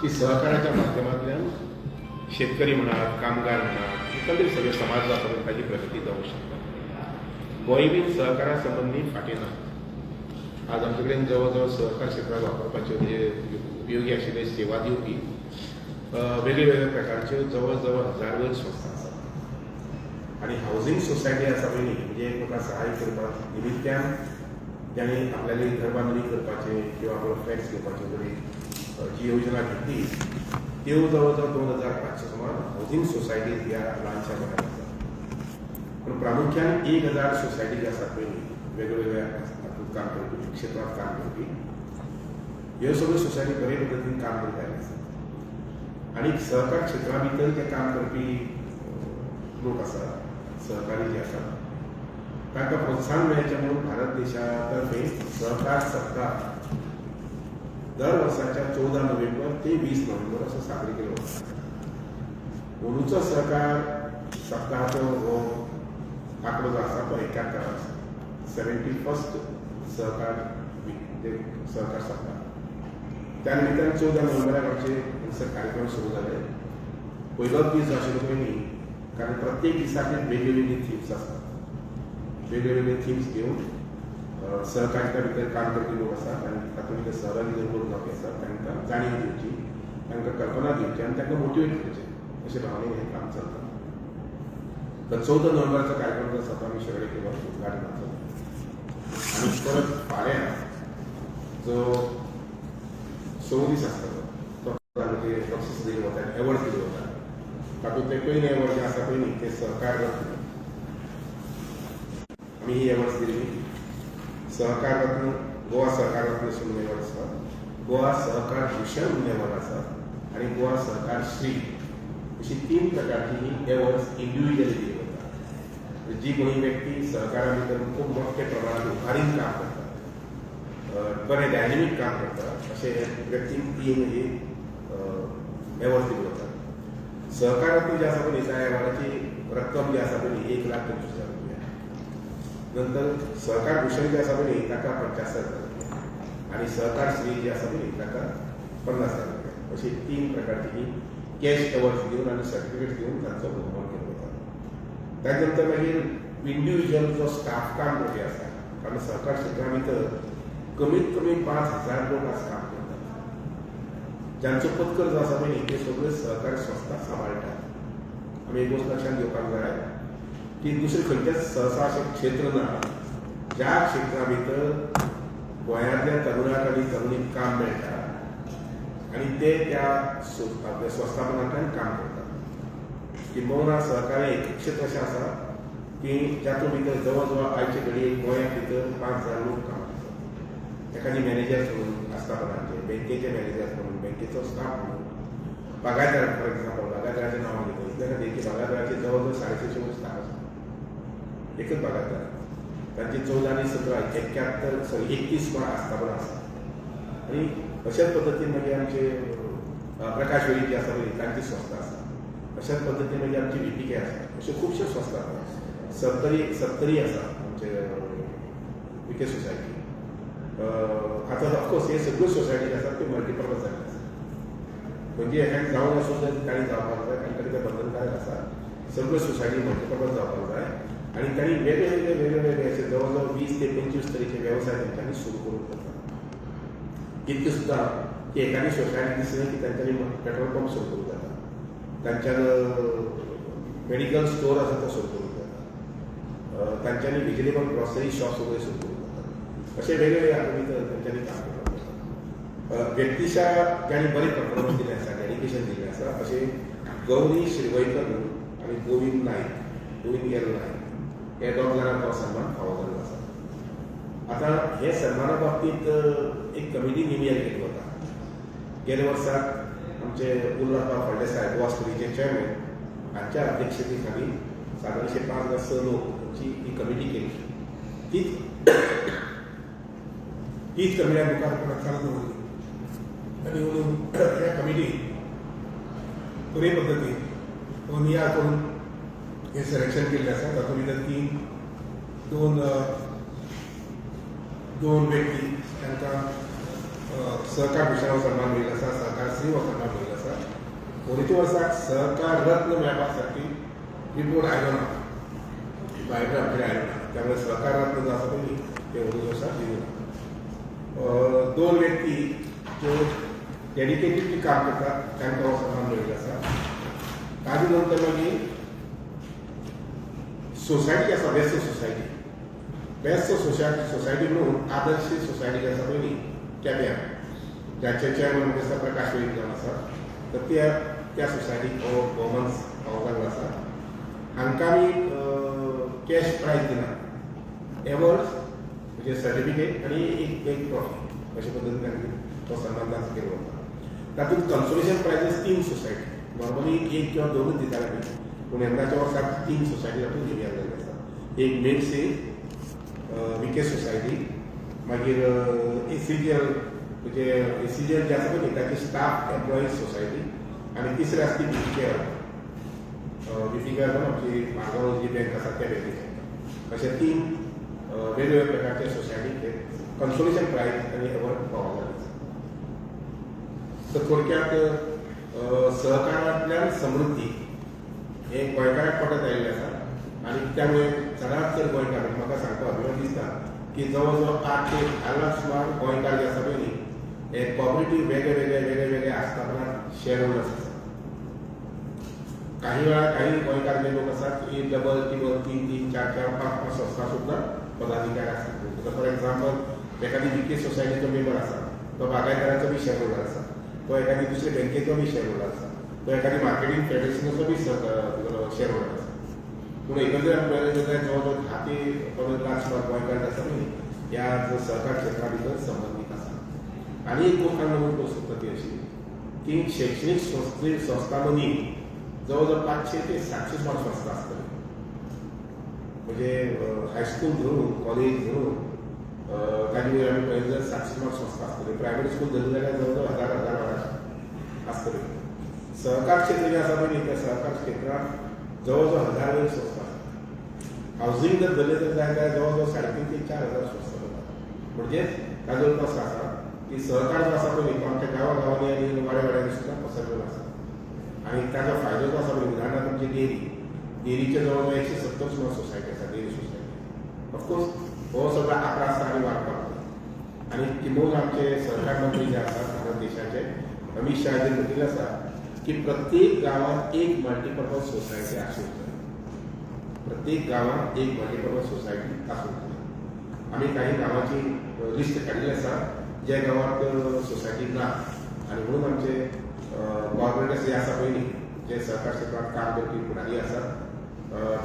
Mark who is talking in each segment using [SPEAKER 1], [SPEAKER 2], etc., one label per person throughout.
[SPEAKER 1] की सहकाराच्या माध्यमातल्यान शेतकरी म्हणा कामगार म्हणा एकंदरीत सगळे समाज वापरून ताची प्रगती जावंक शकता. गोंय सहकारासंबंधी सहकारा संबंदी फाटीं ना आज आमचे कडेन जवळ जवळ सहकार क्षेत्रात वापरपाच्यो जे उपयोगी आशिल्ले सेवा दिवपी वेगवेगळ्या प्रकारच्यो जवळ जवळ हजार संस्था आसात आणि हाऊसिंग सोसायटी आसा पयली न्ही म्हणजे एकमेकांक सहाय्य करपाक निमित्यान ज्यांनी आपल्याली घरबांधणी करपाचे किंवा आपलो फ्लॅट्स घेवपाचे तरी जी योजना घेतली त्यो जवळजवळ दोन हजार पाचशे सुमार हाऊसिंग सोसायटी ह्या ल्हानशा गोंयांत आसा पण प्रामुख्यान एक हजार सोसायटी ज्यो आसात पळय वेगवेगळ्या हातूंत काम करपी क्षेत्रांत काम करपी ह्यो सगळ्यो सोसायटी बरे पद्दतीन काम करताले आसात आणि सहकार क्षेत्रा भितर ते काम करपी लोक आसात सहकारी जे आसात तांकां प्रोत्साहन मेळचें म्हणून भारत देशा तर्फे सहकार सप्ताह दर वर्साच्या चौदा नोव्हेंबर ते वीस नोव्हेंबर असो साजरे केलं होतं. गुरुचा सहकार सप्ताहाचो हो जो आसा तो एक्यात्तर सेव्हन्टी फर्स्ट सहकार सहकार सप्ताह त्या चौदा नोव्हेंबराक आमचे कार्यक्रम सुरू जाले पयलोच दीस आशिल्लो पळय न्ही कारण प्रत्येक दिसाचे वेगवेगळी थिम्स आसतात वेगवेगळे थिम्स घेवन सहकारिता भितर काम करपी लोक आसात तातूंत भितर सहभागी जर लोक जावपी आसात तांकां जाणीव दिवची तांकां कल्पना दिवची आनी तांकां मोटिवेट करचें अशे भावनेन हें काम चलता. तर चौदा नोव्हेंबराचो कार्यक्रम जो आसा तो आमी सगळे केलो उद्घाटनाचो. आनी परत फाल्यां जो स दीस आसतलो तो ते बक्षीस दिले वता एवॉर्ड दिले वता तातूंत ते पयलें एवॉर्ड जे आसा पयलीं ते सहकार आमी ही एवॉर्ड दिली सहकार रत्न गोवा सहकार रत्न अशें म्हणून आसा गोवा सहकार भूषण म्हणून आसा आनी गोवा सहकार श्री. अशी तीन प्रकारची ही एवॉर्ड्स इंडिव्हिज्युअली दिली वता जी कोणी व्यक्ती सहकारा भितर खूब मोठ्या प्रमाणात उभारीन काम करता बरें डायनेमीक काम करता असे व्यक्तींक तीन म्हणजे एवॉर्ड दिली वता सहकार जे आसा पळय त्या एवॉर्डाची रक्कम जी आसा पळय एक लाख पंचवीस हजार नंतर सहकार भूषण जे आसा एक ताका पंच्याहत्तर हजार रुपये. आणि सहकार श्री जे आसा एक ताका पन्नास हजार रुपये. अशी तीन प्रकारची ही कॅश एवॉर्ड्स देऊन आनी सर्टिफिकेट देऊन तांचो भोवमान केलो वता ताजे नंतर मागीर इंडिव्हिज्युअल जो स्टाफ काम करपी आसा कारण सहकार क्षेत्रा भितर कमीत कमी पांच हजार लोक आज काम करतात. ज्यांचो पत्कर जो आसा पळय ते सगळे सहकारी संस्था सांबाळटात आमी एक गोष्ट लक्षात घेवपाक जाय की दुसरे खंयच्याच सहसा अशें क्षेत्र ना ज्या क्षेत्रा भितर गोंयांतल्या तरुणाक आनी तरुणीक काम मेळटा आनी ते त्या सो- संस्थापनांतल्यान काम करतात. किंबहुना सहकार्य एक क्षेत्र अशें आसा की जातूंत भितर जवळ जवळ आयचे घडये गोंया भितर पांच हजार लोक काम करतात. एखादी मॅनेजर म्हणून आस्थापनाचे बँकेचे मॅनेजर म्हणून बँकेचो स्टाफ म्हणून. बागायदार फॉर एक्झाम्पल बागायदाराचें नांव घेतलं जाल्यार देखीक बागायदाराचे जवळ जवळ साडेतीनशे स्टाफ आसा एकच बागायदार तांची चौदा आणि सतरा एक्यात्तर सॉरी एकतीस गोंय आस्थापना आसा आनी अशाच पद्दतीन मागीर आमचे प्रकाश वेळी जे आसा पळय तांची संस्था आसा अशाच पद्दतीन मागीर आमची व्हीपीके आसा अश्यो खुबश्यो संस्था आसा सत्तरी सत्तरी आसा आमचे विके सोसायटी आतां ऑफकोर्स हे सगळ्यो सोसायटी आसात त्यो मल्टीपर्पज जाल्यो आसा म्हणजे एखादी जावन आसूं जाय तांणी जावपाक जाय तांचे ते बंधनकारक आसा सगळ्यो सोसायटी मल्टीपर्पज जावपाक जाय आनी तांणी वेगळे वेगळे वेगळे वेगळे अशे जवळ जवळ वीस ते पंचवीस तरेचे वेवसाय त्यांनी सुरू करून करतात इतके सुद्दां की एकाने सोसायटी दिसलं की तांच्यांनी पेट्रोल पंप सुरू करून जातात तांच्यान मेडिकल स्टोर आसा तो सुरू करून जातात त्यांच्यानी व्हिजिटेबल ग्रॉसरी शॉप वगैरे सुरू करून जातात असे वेगवेगळे आम्ही त्यांच्यानी तांच्यांनी काम करपाक जाता व्यक्तिशा ज्यांनी बरी परफॉर्मन्स दिले आसा डेडिकेशन दिलें आसा असे गौरी शिरवयकर आणि आनी गोविंद नायक गोविंद गेल नाईक हे दोग जाणांक हो सन्मान फावो जाल्लो आसा आतां हे सन्माना बाबतींत एक कमिटी नेमियल केल्ली वता गेल्या वर्साक आमचे उल्लासराव फळदेसाय साहेब वास्तुरीचे चेअरमॅन हांच्या अध्यक्षते खाली सादारणशे पांच काय स लोकांची ही कमिटी केली. तीच तीच कमिटी मुखार परत चालू दवरली आनी म्हणून ह्या कमिटी बरे पद्दतीन नियाळ करून हे सिलेक्शन केल्लें आसा तातूंत भितर तीन दोन दोन व्यक्ती तांकां अ, सहकार भुशणाचो सन्मान मेळिल्लो आसा सहकार श्री हो सन्मान मेळिल्लो आसा पोलीच्या वर्साक सहकार रत्न मेळपा साठी रिपोर्ट आयलो ना? बायोग्राफ आमचे आयलो ना? त्यामुळे सहकार रत्न जो आसा पळय ते पोलीस वर्साक दिलो दोन व्यक्ती ज्यो डेडिकेटेडली काम करतात तांकां हो सन्मान मेळिल्लो आसा ताजे नंतर मागीर सोसायटी आसा best society best society society म्हणून आदर्श सोसायटी आसा पळय न्ही? केप्यां ज्याचे चेअरमन म्हणजे प्रकाश वेळीकर आसा तर त्या त्या सोसायटीक हो भोवमान फावो जाल्लो आसा हांकां आमी कॅश प्रायज दिना एवॉर्ड्स म्हणजे सर्टिफिकेट आनी एक एक ट्रॉफी अशे पद्दतीन आमी तो सन्मान जाता केलो वता तातूंत कन्सोलेशन प्रायजीस तीन सोसायटी नॉर्मली एक किंवा दोनूच दिताले आमी पूण तीन सोसायटी तातूंत दिवया जाल्ले आसा एक मेडसे विके सोसायटी मागीर एसीजीएल म्हणजे एसीजीएल जे आसा पळय न्ही ताची स्टाफ एम्प्लॉईज सोसायटी आनी तिसरी आसा ती बीपीकेआर बीपीकेआर म्हणून आमची मागाव जी बँक आसा त्या बँकेची अशे तीन वेगवेगळ्या प्रकारचे सोसायटीचे कन्सोलेशन प्रायज आनी अवॉर्ड फावो जाल्ले आसा तर थोडक्यात सहकारांतल्यान समृद्धी हे गोंयकाराक पटत आयिल्लें आसा आनी त्यामुळे चडांत चड गोंयकार म्हाका सांगपाक अभिमान दिसता की जवळ जवळ आठ ते धा लाख सुमार गोंयकार जे आसा पळय न्ही हे कॉपरेटीव वेगळे वेगळे वेगळे वेगळे आस्थापनात शेअर होल्डर्स आसा काही वेळा काही गोंयकार जे लोक आसात की डबल टिबल तीन तीन चार चार पांच पांच संस्था सुद्दां पदाधिकारी आसतात फॉर एक्झाम्पल एखादी विके सोसायटीचो मेंबर आसा तो बागायतदाराचो बी शेअर होल्डर आसा तो एखादी दुसरे बँकेचो बी शेअर होल्डर आसा तो एखादी मार्केटिंग फेडरेशनाचो बी शेअर होल्डर पुढे पूण एकंदर आमी पळयलें जवळ जवळ ते पंधरा लाख सुमार गोंयकार जे आसा न्ही ह्या सहकार क्षेत्राबद्दल संबंधित संबंदीत आसा आनी एक गोष्ट नमूद करूं ती अशी की शैक्षणीक संस्थे संस्था जवळजवळ जवळ जवळ पांचशे ते सातशे सुमार संस्था असतात. म्हणजे हायस्कूल धरून कॉलेज धरून काही ताजे आम्ही आमी जाल्यार सातशे सुमार संस्था असतात. प्रायवेट स्कूल धरलें जाल्यार जवळ जवळ हजार हजार बाराशे आसतल्यो सहकार क्षेत्र जे आसा पळय त्या सहकार क्षेत्रांत जवळ हजार वेळ स्वस्त आसतात हावजींग जर धरलें तर जाय जाल्यार जवळ जवळ साडे तीन ते चार हजार स्वस्त जातात म्हणजे ताजो अर्थ असो आसा की सहकार जो आसा पळय तो आमच्या गांवा गांवांनी आनी वाड्या वाड्यांनी सुद्दां पसरलेलो आसा आनी ताजो फायदो जो आसा पळय म्हणजे उदाहरणार्थ आमची डेरी डेरीचे जवळ एकशे सत्तर सुमार सोसायटी आसा डेरी सोसायटी ऑफकोर्स हो सगळो आंकडो आसा आनी वाडपाक जाय आनी किंबहुना आमचे सहकार मंत्री जे आसात भारत देशाचे अमित शहा जे म्हटिल्लें आसा की प्रत्येक गांवांत एक मल्टीपर्पज सोसायटी आसूंक जाय प्रत्येक गांवांत एक मल्टीपर्पज सोसायटी आसूंक जाय आमी काही गांवांची लिस्ट काढली आसा ज्या गांवांत सोसायटी ना. आणि म्हणून आमचे गव्हर्मेंट जे आसा पळय जे सहकार क्षेत्रात काम करपी फुडारी असा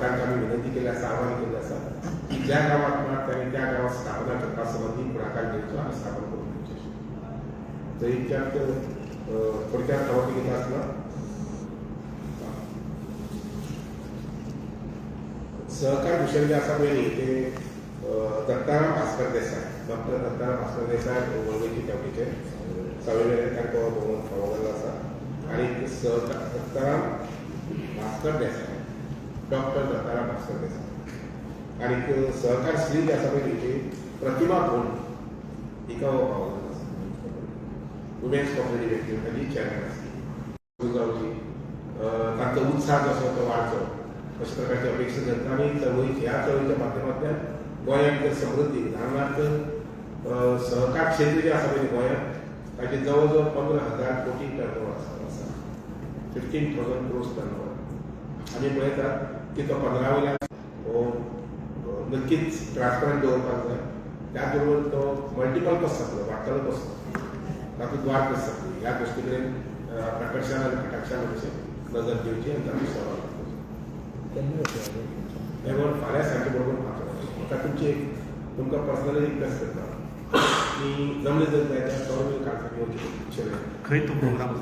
[SPEAKER 1] तांकां आमी विनंती केली असा आवाहन केलें आसा की ज्या गांवांत मात तांणी त्या गांवांत स्थापना करपा संबंधी फुडाकार घेवचो आनी स्थापन करून दिवचें तर इतक्यात थोडक्यात हांव कितें आसला सहकार भूषण जे आसा पळय ते दत्ताराम भास्कर देसाय डॉक्टर दत्ताराम भास्कर देसाय वळवयचे तेवटेचे सवेरे तांकां भोवून फावो जाल्लो आसा आनी सहकार दत्ताराम भास्कर देसाय डॉक्टर दत्ताराम भास्कर देसाय आनीक सहकार श्री जे आसा पळय ती प्रतिमा भोंड हिका वुमेन्स कॉपरेटीव बँकेन ताची चेअरमॅन आसा जावची तांचो उत्साह जो तो वाडचो अशा प्रकारची अपेक्षा धरता आनी चळवळीची ह्या चळवळीच्या माध्यमांतल्यान गोंयांत भितर समृद्धी उदाहरणार्थ सहकार क्षेत्र जे आसा पळय गोंयांत ताचे जवळ जवळ पंदरा हजार कोटी टर्नओवर आसा आसा फिफ्टीन थावजंड क्रोर्स टर्नओवर आमी पळयतात की तो पंदरा वयल्यान नक्कीच ट्रान्सपरंट दवरपाक जाय त्या बरोबर तो मल्टिपल कसो जातलो वाडटलो कसो तातूंत वाड कशी जातली ह्या गोश्टी कडेन अ, प्रकर्शान आनी कटाक्षान अशें नजर दिवची आनी तातूंत सहभाग घेवचो एवढं फाल्यां सांजे बरोबर म्हाका तुमची एक तुमकां पर्सनली रिक्वेस्ट करता की जमले जर जाय जाल्यार सगळे काणकोण येवचे शिरले
[SPEAKER 2] खंय तो प्रोग्राम?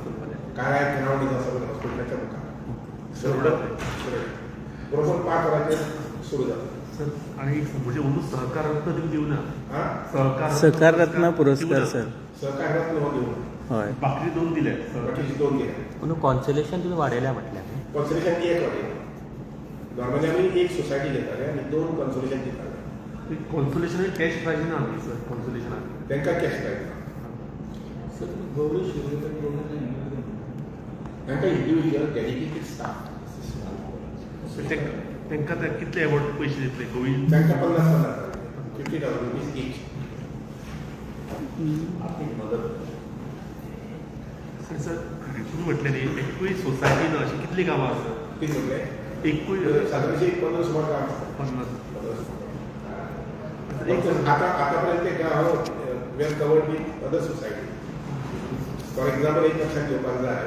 [SPEAKER 1] काय ग्रावंड आसा हॉस्पिटलाच्या मुखार. बरोबर पांच वरांचेर सुरू जाता
[SPEAKER 2] सर. आणि म्हणजे म्हणून सहकार रत्न तुम्ही देऊ ना. सहकार
[SPEAKER 3] सहकार रत्न पुरस्कार
[SPEAKER 2] देऊ.
[SPEAKER 3] सर.
[SPEAKER 1] सहकार रत्न हो दिवन
[SPEAKER 3] हय.
[SPEAKER 2] बाकी दोन दिले
[SPEAKER 1] बाकीचे दोन दिले
[SPEAKER 4] म्हणून कॉन्सलेशन तुम्ही वाडयल्या म्हटल्यार
[SPEAKER 1] कन्सोलेशन एक वाटे नॉर्मली आमी एक सोसायटी घेताले आनी दोन कन्सोलेशन दिताले
[SPEAKER 2] कॉन्सोलेशन कॅश प्राइज ना आम्ही सर. कॉन्सोलेशन
[SPEAKER 1] तांकां cash prize
[SPEAKER 5] sir Gaurav Shirodkar
[SPEAKER 1] तांकां इंडिविज्युअल डेडिकेटेड स्टाफ
[SPEAKER 2] सो ते- तांकां ते कितले अमावंट पयशे दितले? गोविंद
[SPEAKER 1] तांकां पन्नास पन्नास फिफ्टी थावजंड रुपीज ईच मदत.
[SPEAKER 2] सर म्हटले न्ही एकूय सोसायटीन अशी कितली गांवां आसा
[SPEAKER 1] कितें म्हटलें
[SPEAKER 2] एकूय
[SPEAKER 1] साधारणशे एक पंदरा सुमार गांव आसता
[SPEAKER 2] पन्नास. एक
[SPEAKER 1] आता आतापर्यंत ते गांव well covered with other society for example एक लक्षात घेवपाक जाय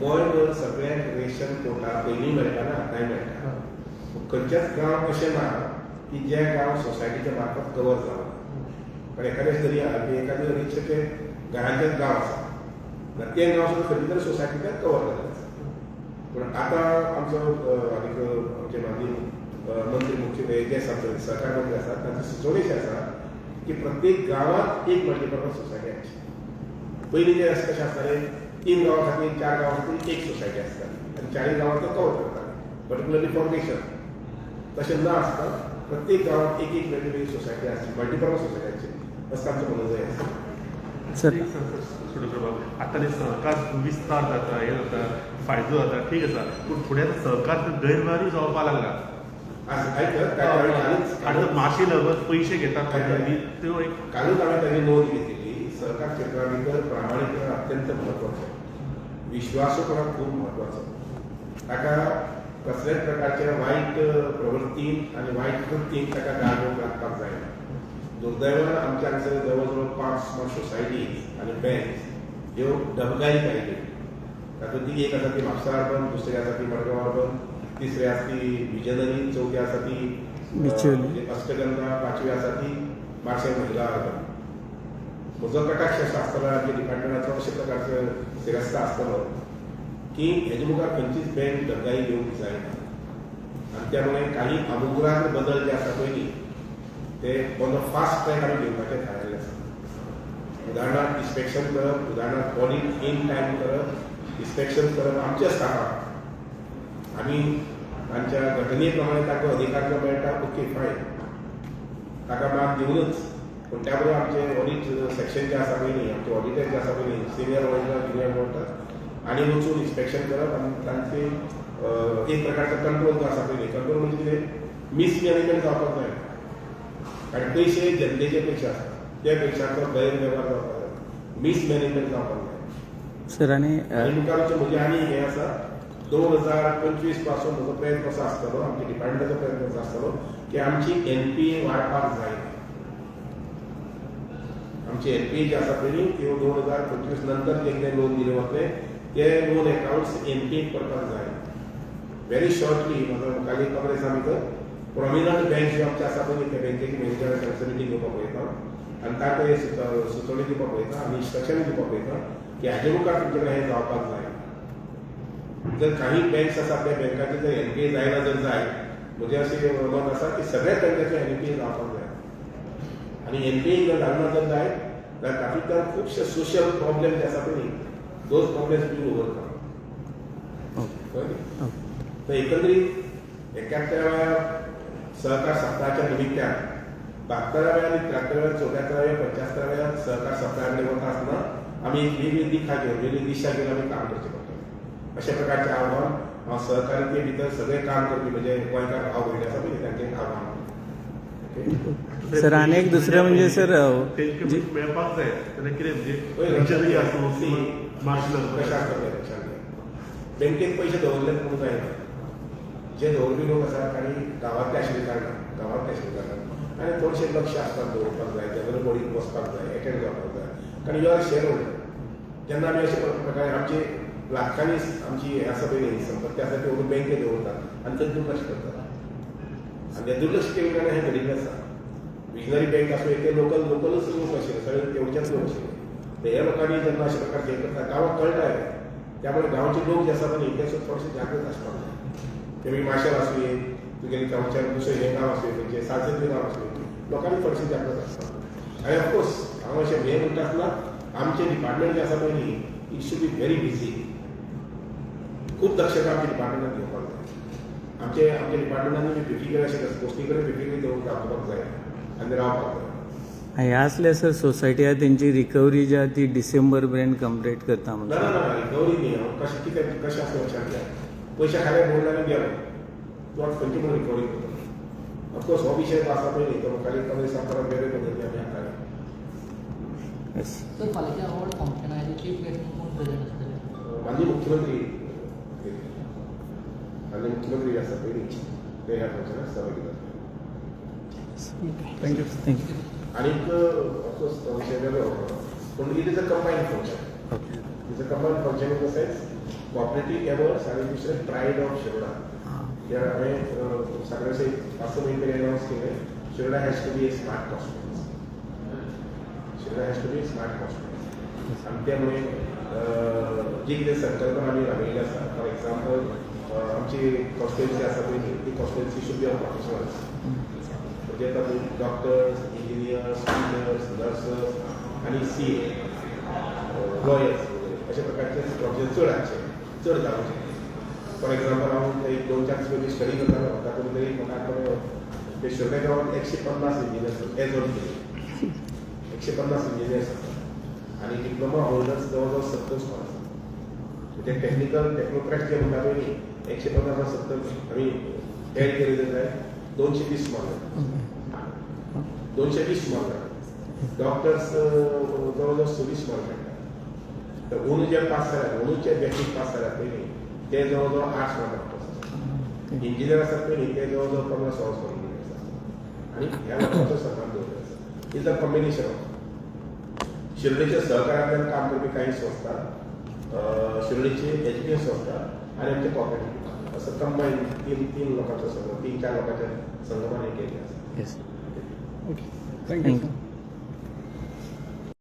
[SPEAKER 1] गोंय सगळ्याक रेशन कोटा पयलीं मेळटा ना आतांय मेळटा खंयच्याच गांव अशें ना की जे गांव सोसायटीच्या मार्फत कवर जावं. पण आहा जरी एखादे तरीचे ते घरांचेच गांव आसा जाल्यार ते गांव सुद्दां खंयची तरी सोसायटीच्याच कवर जाल्ले पूण आतां आमचो आनीक आमचे माजी मंत्री मुख्य जे आसा पळय, सहकार मंत्री आसा तांची सुचोवणी आसा की प्रत्येक गांवांत एक मल्टीपर्पज सोसायटी आसची पयलीं जे आसा कशें आसताले तीन गांवां खातीर चार गांवां खातीर एक सोसायटी आसताली आनी चारय गांवांत तो कवर करताले पर्टिक्युलरली फॉर्मेशन तशें न आसता प्रत्येक गांवांत एक एक वेगळी वेगळी सोसायटी आसची मल्टीपर्पज सोसायटी आसची असं आमचो मनोदय आसा
[SPEAKER 4] सर.
[SPEAKER 2] एक सर- सुरू कर बाबा. आता ते सहकार विस्तार जाता हे जाता फायदो जाता ठीक आसा पूण फुडें सहकार गैरव्यवहारूय जावपाक लागला. आतां माशी लगत पयशे घेतात त्यो एक
[SPEAKER 1] कालूच हांवें ताची नोंद घेतिल्ली सहकार क्षेत्रा भितर प्रामाणीकरण अत्यंत म्हत्वाचें विश्वासूपणा खूब म्हत्वाचो ताका कसलेच प्रकारच्या वायट प्रवृत्तीन आनी वायट कृतीक ताका गाळमोग लागपाक जायना दुर्दैवान आमच्या हांगसर जवळ पांच स्मॉल सोसायटीज आनी बँक्स ह्यो डबकारीक आयल्यो तातूंतली एक आसा ती म्हापसा अर्बन दुसरी आसा ती मडगांव अर्बन तिसरी आसा ती विजनरी चवथी आसा ती अ,
[SPEAKER 4] बिचोली.
[SPEAKER 1] अष्टगंधा पांचवी आसा ती मार्शल महिला अर्बन म्हजो कटाक्ष आसतलो आमच्या डिपार्टमेंटाचो अशे प्रकारचो शिरस्ता आसतलो की हेजे मुखार खंयचीच बँक डबकाई घेवंक जायना आनी त्यामुळे काही अनुग्रहान बदल जे आसा पयलीं ते ऑन द फास्ट ट्रॅक आमी घेवपाचें थारायल्लें आसा उदाहरणार्थ इन्स्पेक्शन करप उदाहरणार्थ ऑडिट इन टायम करप इन्स्पेक्शन करप आमच्या स्टाफाक आमी तांच्या घटने प्रमाणे ताका अधिकार जो मेळटा ओके फायन ताका मात दिवनच पूण त्या बरोबर आमचे ऑडिट सेक्शन जे आसा पयलीं आमचे ऑडिटर जे आसा पयलीं सिनियर ऑडिटर ज्युनियर ऑडिटर आनी वचून इन्स्पेक्शन करप आनी तांचे एक प्रकारचो कंट्रोल जो आसा पयलीं कंट्रोल म्हणजे कितें मिसमॅनेजमेंट जावपाक जाय कारण पयशे जनतेचे पयशे आसता त्या पयशांचो गैरवेव्हार जावपाक जाय मिसमॅनेजमेंट जावपाक जाय
[SPEAKER 4] सर आणि अ,
[SPEAKER 1] आणि मुखारचे म्हजे आनी हें आसा दोन हजार पंचवीसपासून म्हजो प्रयत्न असो आसतलो आमच्या डिपार्टमेंटाचो प्रयत्न असो आसतलो की आमची एन पी ए वाडपाक जाय. आमची एन पी ए जी आसा पयलीं त्यो दोन हजार पंचवीस नंतर जे कितें लोन दिले वतले ते दोन एकाउंट्स एम पी ए करपाक जाय व्हेरी शॉर्टली म्हाजो मुखाली खबर आसा भितर प्रॉमिनंट बँक जे आमचे आसा पळय त्या बँकेची मॅनेजर फॅसिलिटी घेवपाक पळयता आनी ताका हे सुचोवणी दिवपाक पळयता आनी इन्स्ट्रक्शन दिवपाक पळयता की हाजे मुखार तुमचे कडेन हें जावपाक जाय जर काही बँक्स आसा त्या बँकाचे जर एन पी ए जायना जर जाय म्हजें अशें मत आसा की सगळ्याच बँकाचे एन पी ए जावपाक जाय आनी एन पी ए जर जावना जर जाय जाल्यार तातूंतल्यान खुबशे सोशल प्रॉब्लेम जे आसा पळय प्रॉब्लेम्स बी ओवरकम
[SPEAKER 4] ओके
[SPEAKER 1] कळ्ळें
[SPEAKER 4] ओके.
[SPEAKER 1] तर एकंदरीत एकाहत्तराव्या सहकार सप्ताहाच्या निमित्तान बहात्तराव्या आणि त्र्याहत्तराव्या चौऱ्याहत्तराव्या पंच्याहत्तराव्या सहकार सप्ताहाकडे वता आसतना आमी एक वेगळी दिखा घेवन वेगळी दिशा घेवन आमी काम करचें पडटलें अशा प्रकारचें आव्हान हांव सहकारिते भितर सगळे काम करपी म्हणजे गोंयकार भाव आसा पळय तांचें आव्हान.
[SPEAKER 4] सर आणि एक दुसरं म्हणजे सर जी
[SPEAKER 2] मेळपाक जाय जाल्यार कितें म्हणजे
[SPEAKER 1] पळय, कशा लक्षात आसूं बँकेत पयशे दवरले म्हणून जायना जे दवरपी लोक आसा तांणी गांवांतले आशिल्ले कारणान गांवांतले आशिल्ले कारणान आनी थोडशें लक्ष आसपाक दवरपाक जाय जनरल बॉडीक बसपाक जाय एटेंड जावपाक जाय. कारण यू आर शेअर होल्डर जेन्ना आमी अशे प्रकारे आमचे लाखांनी आमची हे आसा पळय संपत्ती आसा ती बँकेत दवरतात आनी थंय दुर्लक्ष करतात. आनी त्या दुर्लक्ष केले कारणान घडिल्लें आसा विजनरी बँक आसूं ते लोकल लोकलच लोक आशिल्ले सगळे तेवढ्याच लोक आशिल्ले ते या लोकांनी जेन्ना अशे प्रकारचे एकत्र गावात कळलं आहे. त्यामुळे गांवचे लोक जे आसा पळय थोडेसे जागृत आसपाक जाय ते मागीर माशेल आसुये तुगेले गावच्या दुसरें हें गाव असले खंयचे साजरे गाव असले लोकांनी थोडेसे जागृत असतात. आणि ऑफकोर्स हांव अशें हें असला आमचे डिपार्टमेंट जे आसा पळय न्ही it should be very busy खूब दक्षता आमच्या डिपार्टमेंटात घेवपाक जाय आमचे आमच्या डिपार्टमेंटान बी भेटी कडेन अशें गोष्टी कडेन भेटी कडेन घेवन रावपाक जाय आनी रावपाक जाय
[SPEAKER 4] हे असल्या सर सोसायटी आहे त्यांची रिकव्हरी जी आहे ती डिसेंबर पर्यंत कंप्लीट करता
[SPEAKER 1] ना
[SPEAKER 4] म्हणजे
[SPEAKER 1] ना ना गौरी नाही हांव कशें कितें कशें आसा लक्षांत घ्या पयशे खाले बोलल्यार गेलो. तूं आतां खंयची म्हणून रिकवरी करता. ऑफकोर्स हो विशय तो कमी वेगळे आमी
[SPEAKER 3] फंक्शन आहे. चीफ गेस्ट
[SPEAKER 1] माननीय मुख्यमंत्री. माननीय मुख्यमंत्री ते ह्या फंक्शनाक सहभागी
[SPEAKER 4] थँक्यू थँक्यू
[SPEAKER 1] वेगळो पूण it is a combine function is a combine function in the sense cooperative affairs आनी दुसरें प्रायड ऑफ शिरोडा Yeah, हांवें सगळें अशें पांच स म्हयने पयलीं अनावन्स केलें Shiroda has to be a smart hospital Shiroda has to be smart hospital आनी त्यामुळे जी कितें संकल्पना आमी राबयल्ली आसा फॉर एग्जाम्पल आमची कॉन्स्टिट्युन्सी आसा पळय ती constituency should be of professionals म्हणजे तातूंत डॉक्टर्स इंजिनियर्स टीचर्स नर्सस आनी सी लॉयर्स अशा प्रकारचे म्हणजे प्रोफेशन चड हाडचे चड जावचे. फॉर एग्जाम्पल हांव एक दोन चार दीस पयलीं स्टडी करतालो तातूंत तरी म्हाका ते शेवटे गांवांत एकशे पन्नास इंजिनियर्स एज ऑन एकशे पन्नास इंजिनियर्स आसात आनी डिप्लोमा होल्डर्स जवळ जवळ सत्तर स्टॉल आसात म्हणजे टेक्निकल टेक्नोक्रॅट जे म्हणटा पळय एकशे पन्नास सत्तर. आमी एड केले जाल्यार दोनशे तीस मार्क दोनशे वीस मार्क डॉक्टर्स जवळजवळ सव्वीस मार्क तर अंदू जे पास जाल्यात अंदूचे बॅचीक पास जाल्यात पयलीं ते जवळ जवळ आठ मार्क इंजिनियर आसात पळय ते जवळ जवळ पंदरा सोळा सोळा इंजिनियर्स आनी ह्या लोकांचो सन्मान दवरलेलो आसा इज अ कॉम्बिनेशन ऑफ शिर्डीच्या सहकारांतल्यान काम करपी काही संस्था अ, शिर्डीची एज्युकेशन संस्था आणि आमचे कॉपरेटिव्ह असं कंबाईन तीन तीन लोकांचं संघ तीन चार लोकांच्या संघमाने केले आसा
[SPEAKER 4] येस
[SPEAKER 5] ओके
[SPEAKER 4] थँक्यू